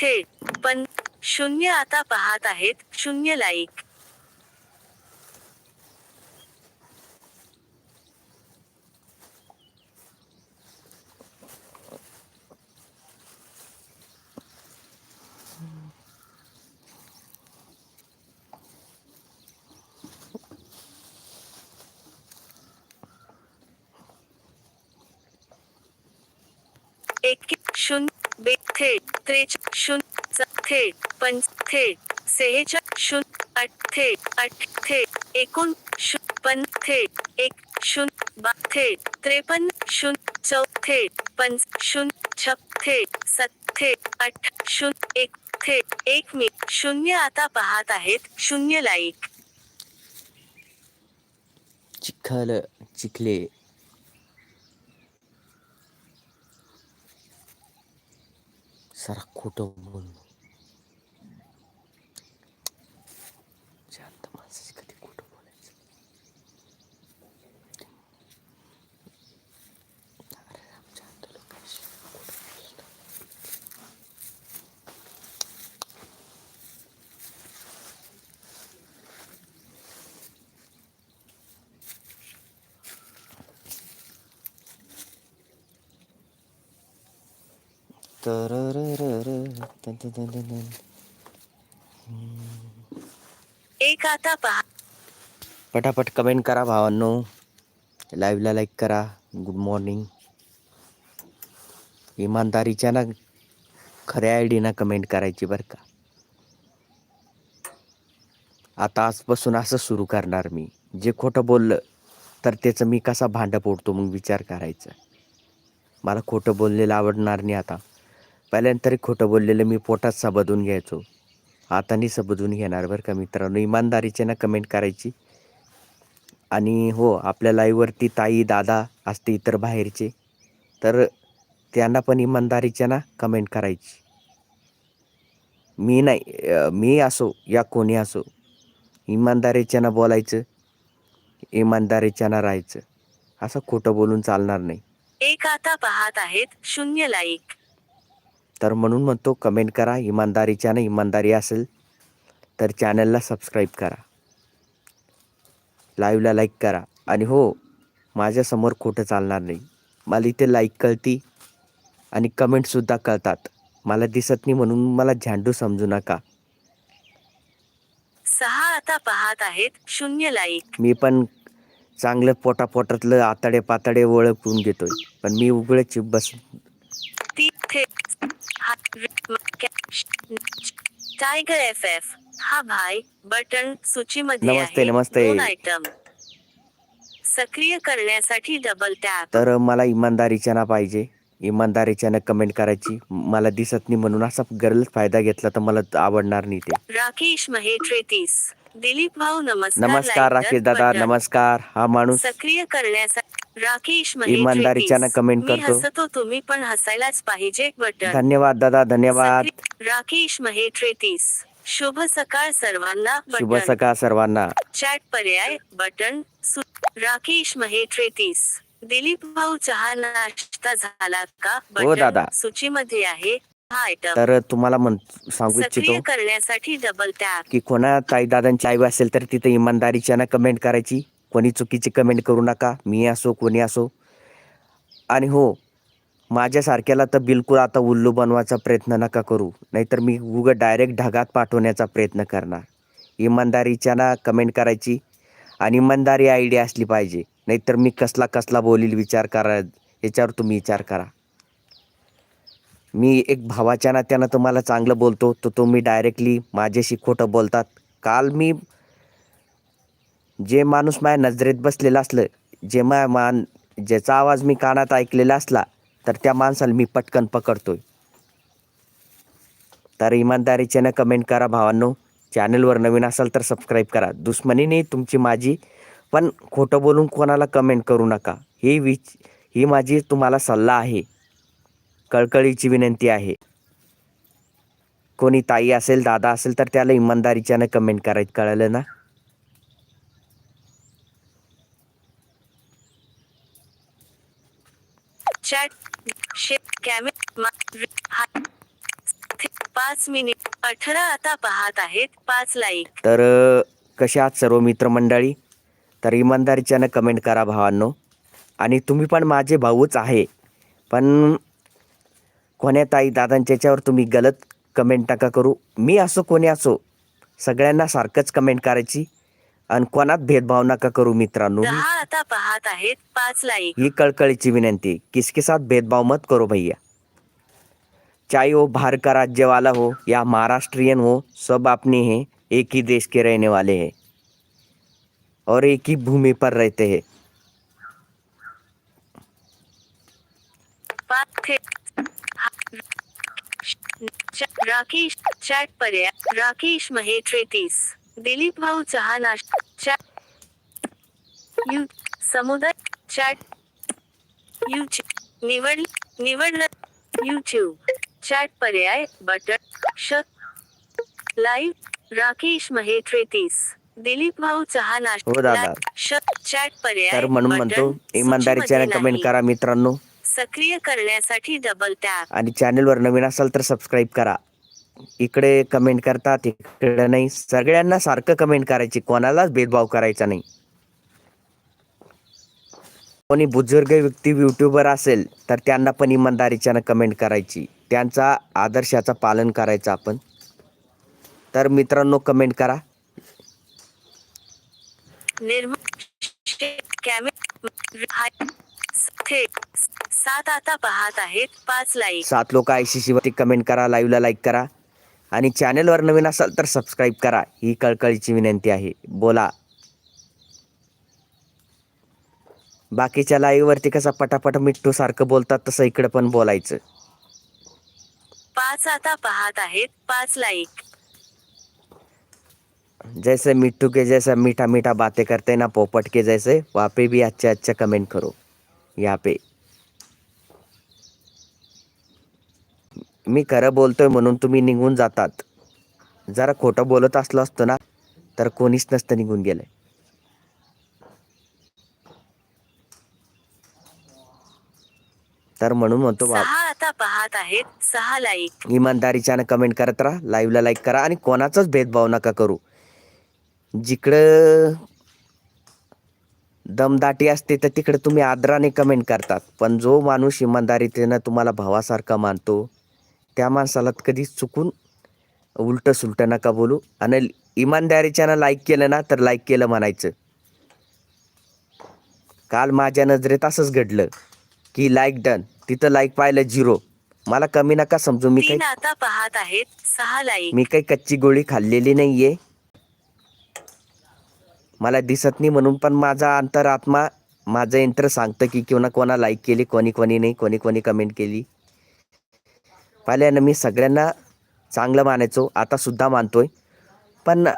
थेट पण शून्य आता पाहत आहेत शून्य लाईक एक शून्य बे थेट त्रेच शून्य च- थेट पंच थेट सेहेचा शून्य आठ थेट आठ थेट एकूण शून्य पण थेट एक शून्य बा थेट त्रेपन्न शून्य चौ थेट पंच शून्य छप थेट सत थेट आठ शून्य एक थेट एक मी शून्य आता पाहत आहेत शून्य लाईक चिखल चिखले सारा खोटं बोल शांत माणसाची कधी खोटं बोलायचं अरे राम, शांत लोकांशी खोटं बोलणं. तरररर, तन तन तन तन तन. एक आता पहा. पटापट कमेंट करा भावांनो. लाईव्हला लाईक करा. Good morning. इमानदारीच्या ना खऱ्या आय डीना कमेंट करायची बरं का. आता आजपासून असं सुरू करणार मी. जे खोटं बोललं तर त्याचं मी कसा भांडं फोडतो मग विचार करायचा. मला खोटं बोललेलं आवडणार नाही आता. पहिल्यांदा तरी खोटं बोललेलं मी पोटात सबदून घ्यायचो. आता नाही सबदून घेणार बरं का मित्रांनो. इमानदारीचे ना कमेंट करायची. आणि हो आपल्या लाईव्हवरती ताई दादा असते इतर बाहेरचे तर त्यांना पण इमानदारीच्या ना कमेंट करायची. मी नाही मी असो या कोणी असो इमानदारीच्या ना बोलायचं इमानदारीच्या ना राहायचं. असं खोटं बोलून चालणार नाही. एक आता पाहत आहेत शून्य लाईक तर म्हणून म्हणतो कमेंट करा. इमानदारीच्या ना इमानदारी असेल तर चॅनलला सबस्क्राईब करा. लाईव्हला लाईक करा. आणि हो माझ्यासमोर खोटं चालणार नाही. मला इथे लाईक कळती आणि कमेंटसुद्धा कळतात. मला दिसत नाही म्हणून मला झेंडू समजू नका. सहा आता पाहत आहेत. शून्य लाईक मी पण चांगलं पोटापोटातलं आताडे पाताडे ओळखून घेतोय. पण मी उघडच बस टायगर एफ एफ हा भाई बटन सूचीमध्ये नमस्ते, नमस्ते. आयटम सक्रिय करण्यासाठी डबल टॅप तर मला इमानदारीच्या ना पाहिजे. इमानदारीच्या ना कमेंट करायची. मला दिसत नाही म्हणून असा गरज फायदा घेतला तर मला आवडणार नाही ते. राकेश महे त्रेतीस दिलीप भाऊ नमस्कार. नमस्कार राकेश दादा. नमस्कार. हा माणूस सक्रिय करण्यासाठी राकेश comment मी करतो. हसतो तुम्ही पण हसायलाच पाहिजे बटन. धन्यवाद दादा धन्यवाद. राकेश महे त्रेतीस शुभ सकाळ सर्वांना शुभ सकाळ सर्वांना. चॅट पर्याय बटन राकेश महे त्रेतीस दिलीप भाऊ चहा नाश्ता झाला का? हो, दादा. सूचीमध्ये आहे हा आयटम तर तुम्हाला म्हण सांगू इच्छितो करण्यासाठी डबल टॅप की कोणा ताई दादांची लाईव्ह असेल तर तिथे इमानदारीच्या ना कमेंट करायची? कोणी चुकीची कमेंट करू नका. मी असो कोणी असो. आणि हो माझ्यासारख्याला तर बिलकुल आता उल्लू बनवायचा प्रयत्न नका करू. नाहीतर मी उगं डायरेक्ट ढगात पाठवण्याचा प्रयत्न करणार. इमानदारीच्या ना कमेंट करायची. आणि इमानदारी आयडिया असली पाहिजे. नाहीतर मी कसला कसला बोलील विचार करा याच्यावर तुम्ही विचार करा. मी एक भावाच्या नात्यानं तुम्हाला चांगलं बोलतो तर तुम्ही डायरेक्टली माझ्याशी खोटं बोलतात. काल मी जे माणूस माझ्या नजरेत बसलेलं असलं जे मा मान ज्याचा आवाज मी कानात ऐकलेला असला तर त्या माणसाला मी पटकन पकडतोय. तर इमानदारीच्यानं कमेंट करा भावांनो. चॅनलवर नवीन असाल तर सबस्क्राईब करा. दुश्मनी नाही तुमची माझी पण खोटं बोलून कोणाला कमेंट करू नका. ही विच ही माझी तुम्हाला सल्ला आहे. कळकळीची विनंती आहे. कोणी ताई असेल दादा असेल तर त्याला इमानदारीच्यानं कमेंट करायचं कळलं ना? चॅट पाच मिनिट अठरा आता पाहत आहेत. पाच लाईक तर कशा आहात सर्व मित्रमंडळी? तर इमानदारीच्यानं कमेंट करा भावांनो. आणि तुम्ही पण माझे भाऊच आहे. पण कोण्या ताई दादांच्या याच्यावर तुम्ही गलत कमेंट नका करू. मी असो कोणी असो सगळ्यांना सारखंच कमेंट करायची. आणि कोणात भेदभाव नका करू मित्रांनो. दहा आता पाहत आहेत पाच लाईक ही कळकळीची विनंती किसके साथ भेदभाव मत करो भैया. चाहे वो बाहर का राज्य वाला हो या महाराष्ट्रियन हो सब अपने हैं एक ही देश के रहने वाले हैं. और एक ही भूमि पर रहते हैं. राकेश चॅट पर्याय राकेश महे त्रेतीस दिलीप भाऊ आश- चॅट यू समुदाय चॅट यू निवड निवडलं यूट्यूब चॅट पर्याय बटन श लाईव्ह राकेश महे त्रेतीस दिलीप भाऊ आश- हो दादा. चॅट पर्याय तर म्हणून म्हणतो इमानदारीच्यानं सूचीमध्ये कमेंट. करा मित्रांनो. सक्रिय करण्यासाठी डबल टॅप आणि चॅनलवर नवीन असाल तर सबस्क्राईब करा. इकडे कमेंट करतात इकडे नाही. सगळ्यांना सारखं कमेंट करायची. कोणालाच भेदभाव करायचा नाही. कोणी बुजुर्ग व्यक्ती युट्यूबर असेल तर त्यांना पण इमानदारीच्यानं कमेंट करायची. त्यांचा आदर्शाचं पालन करायचं आपण. तर मित्रांनो कमेंट करा. सात आता पाहत आहेत पाच लाईक सात लोक आय सी सीवरती कमेंट करा लाईव्हला लाईक करा. आणि चॅनलवर नवीन असाल तर सबस्क्राईब करा. ही कळकळीची विनंती आहे. बोला. बाकीच्या लाईव्हवरती कसं पटापट मिट्टू सारखं बोलतात तसं इकडे पण बोलायचं. पाच आता पाहत आहेत पाच लाईक. जैसे मिट्टू के जैसा मीठा मीठा बातें करते ना पोपट के जैसे वहाँ पे भी अच्छे अच्छे कमेंट करो यहाँ पे। मी खरं बोलतोय म्हणून तुम्ही निघून जातात. जरा खोटं बोलत असलो असतो ना तर कोणीच नसतं निघून गेलंय. तर म्हणून म्हणतो बा सहा आता पाहत आहेत. सहा लाईक इमानदारीच्यानं कमेंट करत राहा. लाईव्हला लाईक करा आणि कोणाचाच भेदभाव नका करू. जिकडं दमदाटी असते तर तिकडे तुम्ही आदराने कमेंट करतात. पण जो माणूस इमानदारीतेनं तुम्हाला भावासारखा मानतो त्या माणसाला कधी चुकून उलटं सुलटं नका बोलू. आणि इमानदारीच्यानं लाईक केलं ना तर लाईक केलं म्हणायचं. काल माझ्या नजरेत असंच घडलं. की लाईक डन तिथं लाईक पाहिलं झिरो मला कमी नका समजू. मी काही आता पाहत आहेत. सहा लाईक मी काही कच्ची गोळी खाल्लेली नाहीये. मला दिसत नाही म्हणून पण माझा अंतरात्मा माझं यंत्र सांगतं की कोणा कोणा लाईक केली कोणी कोणी नाही कोणी कोणी कमेंट केली. पहिल्यानं मी सगळ्यांना चांगलं मानायचो. आता सुद्धा मानतोय. पण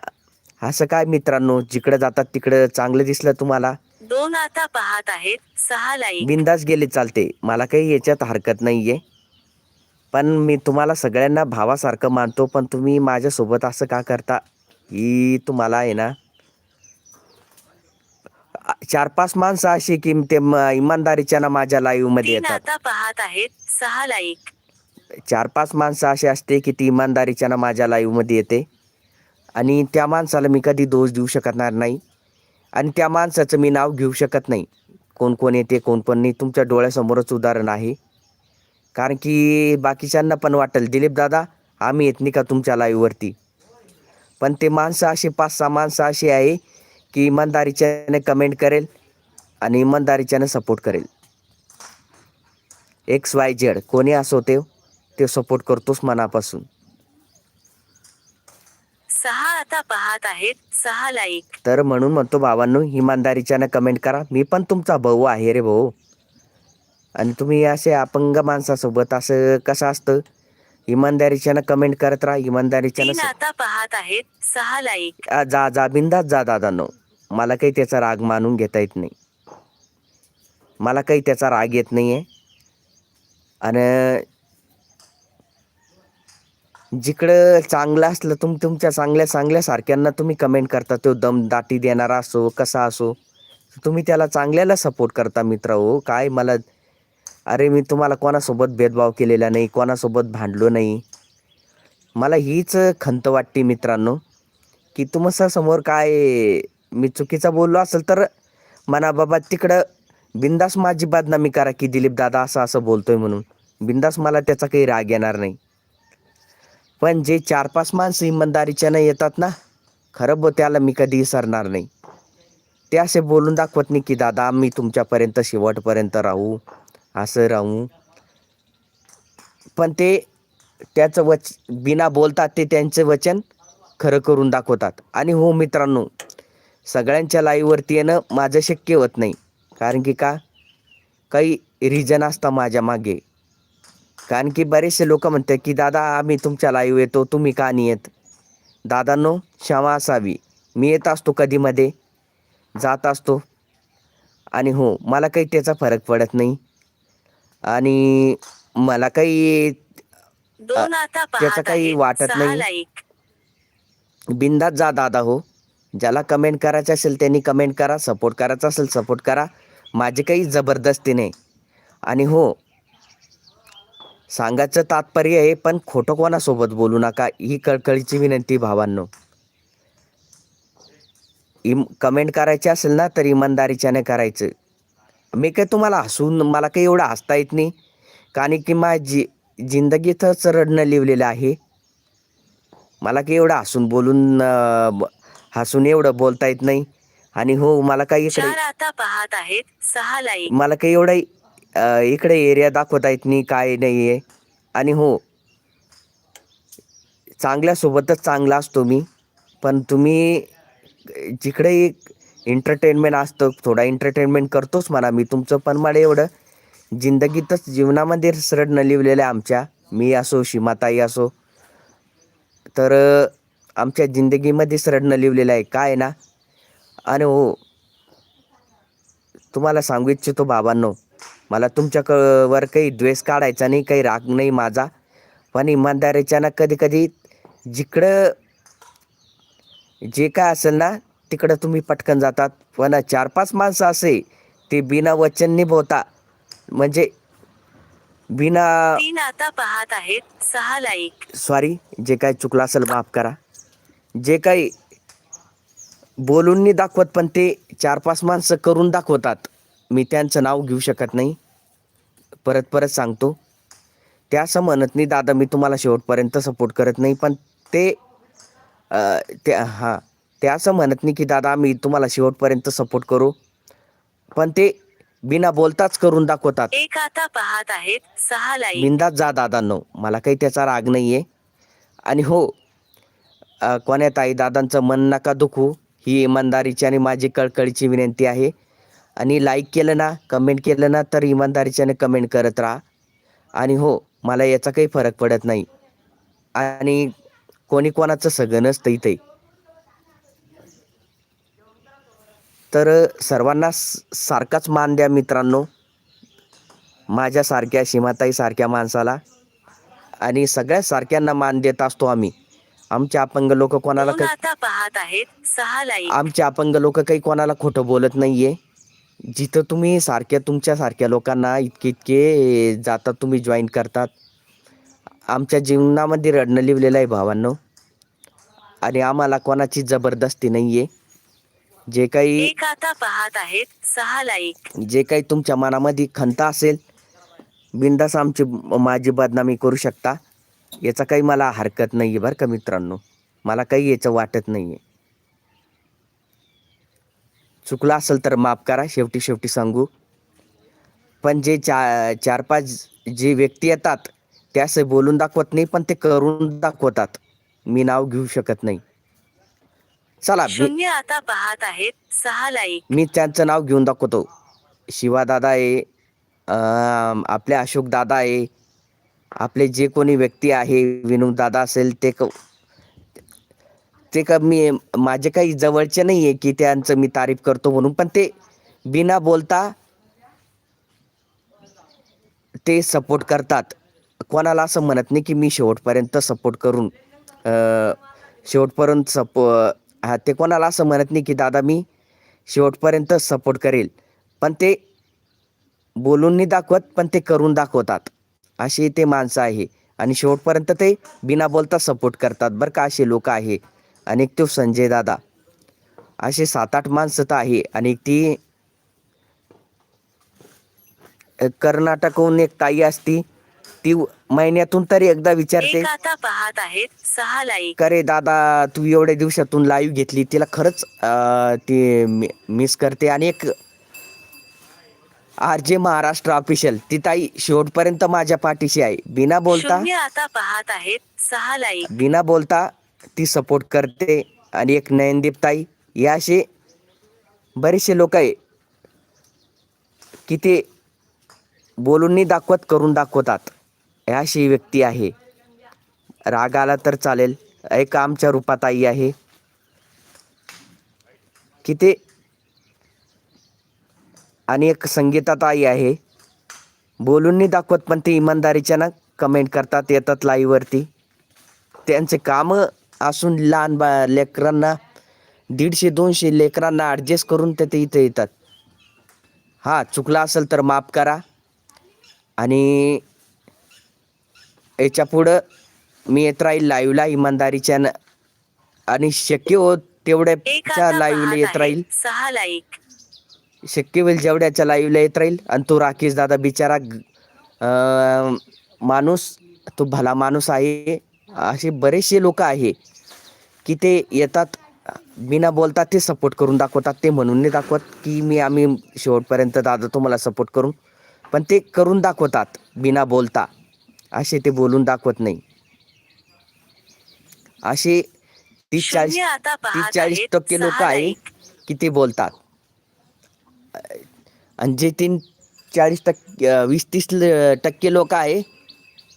असं काय मित्रांनो? जिकडं जातात तिकडं चांगलं दिसलं तुम्हाला. दोन आता पाहत आहेत सहा लाईक बिंदास गेले चालते. मला काही याच्यात हरकत नाही आहे पण मी तुम्हाला सगळ्यांना भावासारखं मानतो पण तुम्ही माझ्यासोबत असं का करता? ही तुम्हाला आहे ना चार पाच माणसं अशी की ते म- इमानदारीच्या ना माझ्या लाईव्हमध्ये तीन येतात. आता पाहत आहेत सहा लाईक चार पाच माणसं अशी असते की ती इमानदारीच्या ना माझ्या लाईव्हमध्ये येते. आणि त्या माणसाला मी कधी दोष देऊ शकणार नाही. आणि त्या माणसाचं मी नाव घेऊ शकत नाही. कोण कोण येते कोण पण नाही. तुमच्या डोळ्यासमोरच उदाहरण आहे. कारण की बाकीच्यांना पण वाटेल. दिलीप दादा आम्ही येत नाही का तुमच्या लाईव्हवरती पण ते माणसं अशी पाच सहा माणसं अशी आहे की इमानदारीच्याने कमेंट करेल आणि इमानदारीच्याने सपोर्ट करेल. एक्स वाय झेड कोणी असो ते सपोर्ट करतोच मनापासून. सहा आता पाहत आहेत सहा लाईक. तर म्हणून म्हणतो भावांनो इमानदारीच्यानं कमेंट करा. मी पण तुमचा भाऊ आहे रे भाऊ. आणि तुम्ही असे अपंग माणसासोबत असं कसं असतं? इमानदारीच्यानं कमेंट करत राहा इमानदारीच्यानं तीन स- आता पाहत आहेत सहा लाईक. आ, जा जा बिंदात जा दादानो. मला काही त्याचा राग मानून घेता येत नाही. मला काही त्याचा राग येत नाही आहे आणि जिकडं चांगलं असलं तुम तुमच्या चांगल्या चांगल्या सारख्यांना तुम्ही कमेंट करता तो दम दाटी देणारा असो कसा असो तुम्ही त्याला चांगल्याला सपोर्ट करता मित्र हो. काय मला अरे मी तुम्हाला कोणासोबत भेदभाव केलेला नाही कोणासोबत भांडलो नाही. मला हीच खंत वाटते मित्रांनो की तुमच्यासमोर काय मी चुकीचा बोललो असेल तर म्हणा बाबा तिकडं बिंदास माझी बदनामी करा की दिलीप दादा असं असं बोलतोय म्हणून. बिंदास मला त्याचा काही राग येणार नाही. पण जे चार पाच माणसं इमानदारीच्यानं येतात ना खरं ब त्याला मी कधी विसरणार नाही. ते असे बोलून दाखवत नाही की दादा मी तुमच्यापर्यंत शेवटपर्यंत राहू असं राहू. पण ते त्याचं वच बिना बोलतात ते त्यांचं वचन खरं करून दाखवतात. आणि हो मित्रांनो सगळ्यांच्या लाईववरती येणं माझं शक्य होत नाही. कारण की का? काही रिजन असतं माझ्या मागे. कारण की बरेचसे लोक म्हणतात की दादा आम्ही तुमच्या लाईव्ह येतो तुम्ही का नाही येत? दादांनो क्षमा असावी. मी येत असतो कधीमध्ये. जात असतो. आणि हो मला काही त्याचा फरक पडत नाही. आणि मला काही त्याचं काही वाटत नाही. बिंदात जा दादा हो. ज्याला कमेंट करायचं असेल त्यांनी कमेंट करा सपोर्ट करायचा असेल सपोर्ट करा. माझी काही जबरदस्ती नाही. आणि हो सांगायचं तात्पर्य आहे पण खोटं कोणासोबत बोलू नका ही कळकळीची विनंती भावांनो. इम कमेंट करायची असेल ना तर इमानदारीच्याने करायचं. मी काय तुम्हाला हसून मला काही एवढं हसता येत नाही? कारण की माझी जिंदगीतच रडणं लिवलेलं आहे. मला काही एवढं हसून बोलून हसून एवढं बोलता येत नाही. आणि हो मला काही आता पाहत आहेत मला काही एवढं इकडे एरिया दाखवता येत नाही काय नाही आहे आणि हो चांगल्यासोबतच चांगला असतो मी. पण तुम्ही जिकडे एक एंटरटेनमेंट असतं थोडा एंटरटेनमेंट करतोच म्हणा मी. तुमचं पण मला एवढं जिंदगीतच जीवनामध्ये सरळ नलिवलेलं आहे आमच्या. मी असो शिमाताई असो. तर आमच्या जिंदगीमध्ये सरळ नलिवलेलं आहे. काय आहे ना? आणि हो तुम्हाला सांगू इच्छितो बाबांनो मला तुमच्या क वर काही द्वेष काढायचा नाही काही राग नाही माझा. पण इमानदारीच्यानं कधी कधी जिकडं जे काय असेल ना तिकडं तुम्ही पटकन जातात. पण चार पाच माणसं असे ते बिना वचन निभवता. म्हणजे बिना तीन आता पाहत आहेत सहा लाईक. सॉरी जे काही चुकलं असेल माफ करा. जे काही बोलून नाही दाखवत पण ते चार पाच माणसं करून दाखवतात. मी त्यांचं नाव घेऊ शकत नाही. परत परत सांगतो. ते असं म्हणत नाही दादा मी तुम्हाला शेवटपर्यंत सपोर्ट करत नाही पण ते हां ते असं म्हणत नाही की दादा मी तुम्हाला शेवटपर्यंत सपोर्ट करू. पण ते बिना बोलताच करून दाखवतात. एक आता पाहत आहेत सहा बिंदात जा दादांनो. मला काही त्याचा राग नाही आहे आणि हो कोण्या ताई दादांचं मन नका दुखू ही इमानदारीची आणि माझी कळकळीची विनंती आहे. आणि लाईक केलं ना कमेंट केलं ना तर इमानदारीच्याने कमेंट करत राहा. आणि हो मला याचा काही फरक पडत नाही. आणि कोणी कोणाचं सगळं नसतं इथे. तर सर्वांना सारखाच मान द्या मित्रांनो. माझ्यासारख्या सीमाताई सारख्या माणसाला. आणि सगळ्या सारख्यांना मान देत असतो आम्ही. आमचे अपंग लोक कोणाला आमचे अपंग लोक काही कोणाला खोटं बोलत नाहीये. जिथं तुम्ही सारख्या तुमच्या सारख्या लोकांना इतके इतके जातात तुम्ही जॉईन करतात. आमच्या जीवनामध्ये रडणं लिवलेलं आहे भावांनो. आणि आम्हाला कोणाची जबरदस्ती नाहीये. जे काही पाहत आहेत सहा लाईक जे काही तुमच्या मनामध्ये खंत असेल बिंदास आमची माझी बदनामी करू शकता. याचा काही मला हरकत नाही आहे बरं का मित्रांनो. मला काही याचं वाटत नाही आहे चुकलं असेल तर माफ करा शेवटी शेवटी सांगू. पण जे चा चार पाच जे व्यक्ती येतात ते असे बोलून दाखवत नाही पण ते करून दाखवतात. मी नाव घेऊ शकत नाही. चला शून्य आता पाहत आहेत सहा लाईक मी त्यांचं नाव घेऊन दाखवतो. शिवादादा आहे अं, आपले अशोक दादा आहे आपले जे कोणी व्यक्ती आहे विनोद दादा असेल ते क ते का मी माझे काही जवळचे नाही आहे की त्यांचं मी तारीफ करतो म्हणून पण ते बिना बोलता ते सपोर्ट करतात. कोणाला असं म्हणत नाही की मी शेवटपर्यंत सपोर्ट करून शेवटपर्यंत सपो हा ते कोणाला असं म्हणत नाही की दादा मी शेवटपर्यंत सपोर्ट करेल. पण ते बोलून नाही दाखवत पण ते करून दाखवतात. अशी ते माणसं आहे. आणि शेवटपर्यंत ते बिना बोलता सपोर्ट करतात. बरं का असे लोक आहे. आणि तो संजय दादा. असे सात आठ माणसं तर आहे. आणि ती कर्नाटकहून एक ताई असती ती महिन्यातून तरी एकदा विचारते पाहत आहेत सहा लाईक. का रे दादा तू एवढ्या दिवसातून लाईव्ह घेतली तिला खरंच ती मिस करते. आणि एक आर जे महाराष्ट्र ऑफिशियल ती ताई शेवटपर्यंत माझ्या पाठीशी आहे. बिना बोलता आता पाहत आहेत सहा लाईक. बिना बोलता ती सपोर्ट करते आणि एक नयनदीप ताई या असे बरेचसे लोक आहे की ते बोलूनही दाखवत करून दाखवतात. ह्या अशी व्यक्ती आहे. राग आला तर चालेल. एक आमच्या रूपात आई आहे. की ते आणि एक संगीतात आई आहे बोलूनही दाखवत पण ते इमानदारीच्या ना कमेंट करतात येतात लाईव्हवरती त्यांचे कामं असून लहान बा लेकरांना दीडशे दोनशे लेकरांना ॲडजस्ट करून ते ते इथे येतात. हां चुकला असेल तर माफ करा. आणि याच्या पुढं मी येत राहील लाईव्हला इमानदारीच्या आणि शक्य होत एक तेवढ्याच्या लाईव्हला येत राहील. शक्य होईल जेवढ्याच्या लाईव्हला येत राहील. आणि तो राकेश दादा बिचारा माणूस तो भला माणूस आहे. असे बरेचसे लोक आहे. की ते येतात बिना बोलता ते सपोर्ट करून दाखवतात ते म्हणून नाही दाखवत की मी आम्ही शेवटपर्यंत दादा तुम्हाला सपोर्ट करू. पण ते करून दाखवतात बिना बोलता. असे ते बोलून दाखवत नाही. असे तीस चाळीस तीस चाळीस टक्के लोक आहे की ते बोलतात. आणि जे तीन चाळीस टक्के वीस तीस टक्के लोक आहे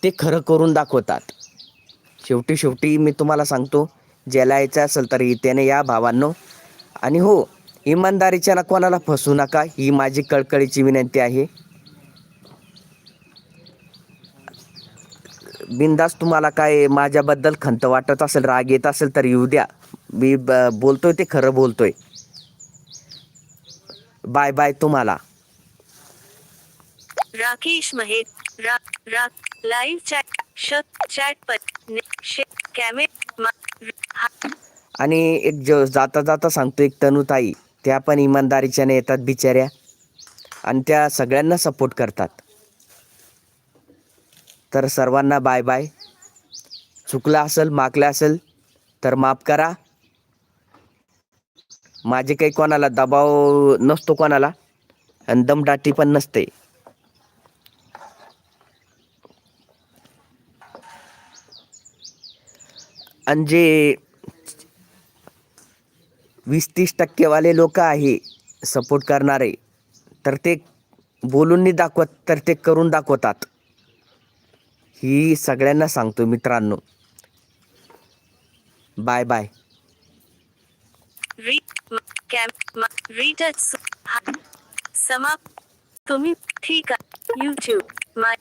ते खरं करून दाखवतात. शेवटी शेवटी मी तुम्हाला सांगतो जेलायचं असेल तर इथेने या भावांनो. आणि हो इमानदारीच्या ना कोणाला फसू नका ही माझी कळकळीची विनंती आहे. बिंदास तुम्हाला काय माझ्याबद्दल खंत वाटत असेल राग येत असेल तर येऊ द्या. मी ब- बोलतोय ते खरं बोलतोय. बाय बाय तुम्हाला. राकेश महेश रा रा लाईव्ह चॅट श चॅट पट आणि एक ज जाता जाता सांगतो एक तनुताई त्या पण इमानदारीच्याने येतात बिचाऱ्या. आणि त्या सगळ्यांना सपोर्ट करतात. तर सर्वांना बाय बाय चुकलं असेल माकलं असेल तर माफ करा. माझे काही कोणाला दबाव नसतो कोणाला. आणि दमदाटी पण नसते. आणि जे वीस तीस टक्केवाले लोक आहे सपोर्ट करणारे. तर ते बोलून नाही दाखवत तर ते करून दाखवतात. ही सगळ्यांना सांगतो मित्रांनो. बाय बाय समाप्त. तुम्ही ठीक आहे. यूट्यूब माय